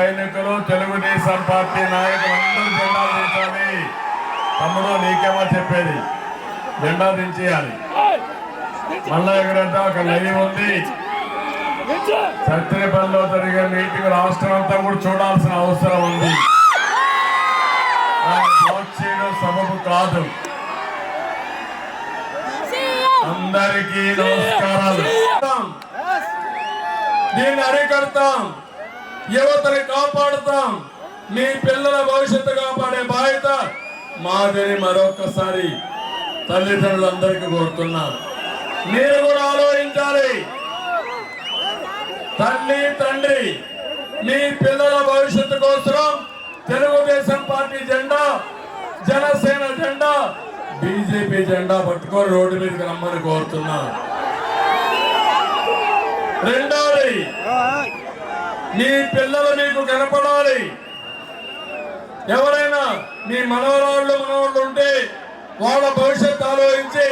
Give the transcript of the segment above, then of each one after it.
సైనికులు తెలుగుదేశం పార్టీ నాయకులు అందరూ జెండా దించాలి. తమ్ముడు నీకేమో చెప్పేది. జెండా దించేయాలి. మళ్ళా ఎక్కడంటే ఒక లైవ్ ఉంది. సత్యపల్లిలో జరిగే మీటింగ్ రాష్ట్రం అంతా కూడా చూడాల్సిన అవసరం ఉంది. చేయడం సబబు కాదు. అందరికీ నమస్కారాలు. దీన్ని అరికడతాం. యువతని కాపాడుతాం. మీ పిల్లల భవిష్యత్తు కాపాడే బాధ్యత మాదిరి మరొకసారి తల్లిదండ్రులందరికీ కోరుతున్నాం. మీరు కూడా ఆలోచించాలి. తల్లి తండ్రి మీ పిల్లల భవిష్యత్తు కోసం తెలుగుదేశం పార్టీ జెండా జనసేన జెండా బీజేపీ జెండా పట్టుకొని రోడ్డు మీదకి రమ్మని కోరుతున్నా. రెండోది మీ పిల్లలు మీకు కనపడాలి. ఎవరైనా మీ మనవరాళ్ళు మనవాళ్ళు ఉంటే వాళ్ళ భవిష్యత్తు ఆలోచించి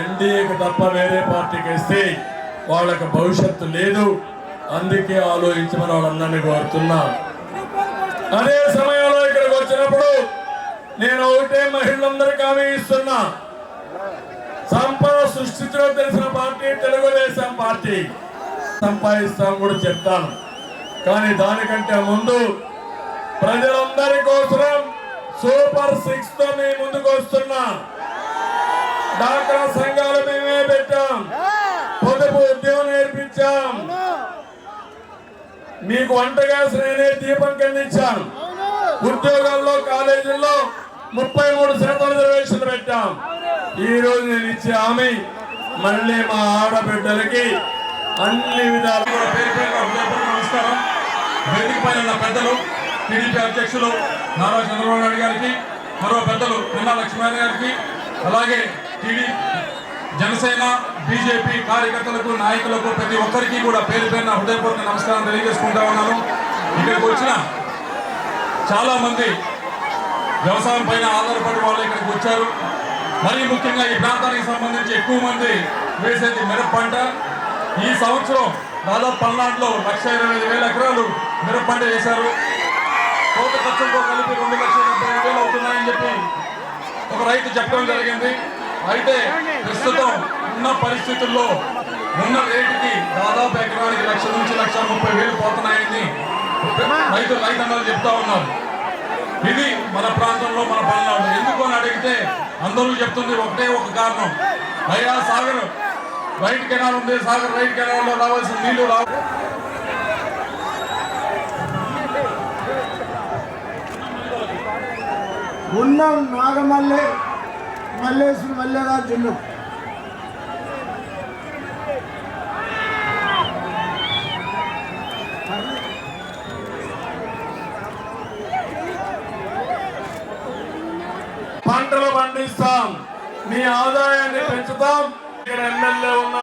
ఎన్డీఏకి తప్ప వేరే పార్టీకి వేస్తే వాళ్ళకి భవిష్యత్తు లేదు. అందుకే ఆలోచించమని వాళ్ళందరినీ కోరుతున్నా. అదే సమయంలో ఇక్కడికి వచ్చినప్పుడు నేను ఒకటే మహిళలందరికీ హామీ ఇస్తున్నా. సంపద సృష్టించడం తెలిసిన పార్టీ తెలుగుదేశం పార్టీ. సంపాదిస్తాం కూడా చెప్తాను. కానీ దానికంటే ముందు ప్రజలందరి కోసం సూపర్ సిక్స్తో మీ ముందుకు వస్తున్నా. డాక్టర్ సంఘాలు మేమే పెట్టాం. పొదుపు ఉద్యోగం నేర్పించాం. మీకు వంట గ్యాస్ నేనే దీపం కిందించాను ఉద్యోగాల్లో కాలేజీల్లో ముప్పై మూడు శాతం రిజర్వేషన్లు పెట్టాం. ఈ రోజు నేను ఇచ్చే హామీ మళ్ళీ మా ఆడబిడ్డలకి అన్ని విధాలు కూడా నమస్కారం. వేదిక పైన ఉన్న పెద్దలు టీడీపీ అధ్యక్షులు నారా చంద్రబాబు నాయుడు గారికి మరో పెద్దలు నిన్నా లక్ష్మీనారాయణ గారికి అలాగే టీడీ జనసేన బీజేపీ కార్యకర్తలకు నాయకులకు ప్రతి ఒక్కరికి కూడా పేరు పేరున హృదయపూర్వక నమస్కారం తెలియజేసుకుంటా ఉన్నాను. ఇక్కడికి వచ్చిన చాలా మంది వ్యవసాయం పైన ఆధారపడి వాళ్ళు ఇక్కడికి వచ్చారు. మరీ ముఖ్యంగా ఈ ప్రాంతానికి సంబంధించి ఎక్కువ మంది వేసేది మిరప పంట ఈ సంవత్సరం దాదాపు పల్నాడులో లక్ష ఇరవై ఐదు వేల ఎకరాలు మిరప పంట వేశారు. కోత ఖర్చులతో కలిపి రెండు లక్షల డెబ్బై ఐదు వేలు అవుతున్నాయని చెప్పి ఒక రైతు చెప్పడం జరిగింది. అయితే ప్రస్తుతం ఉన్న పరిస్థితుల్లో ఉన్న రేటుకి దాదాపు ఎకరానికి లక్ష నుంచి లక్ష ముప్పై వేలు పోతున్నాయని రైతు రైతన్నలు చెప్తా ఉన్నారు. ఇది మన ప్రాంతంలో మన పల్నాడు. ఎందుకు అని అడిగితే అందరూ చెప్తుంది ఒకటే ఒక కారణం. అయ్యా సాగర్ రైట్ కెనాల్ ఉంది సాగర్ రైట్ కెనాల్లో రావాల్సిన నీళ్ళు రావు ఉన్నాం నాగమల్లె మల్లేశ్వరి మల్లెరాజు ఉన్నాం పంటలు పండిస్తాం మీ ఆదాయాన్ని పెంచుతాం. ఎమ్మెల్యే ఉన్న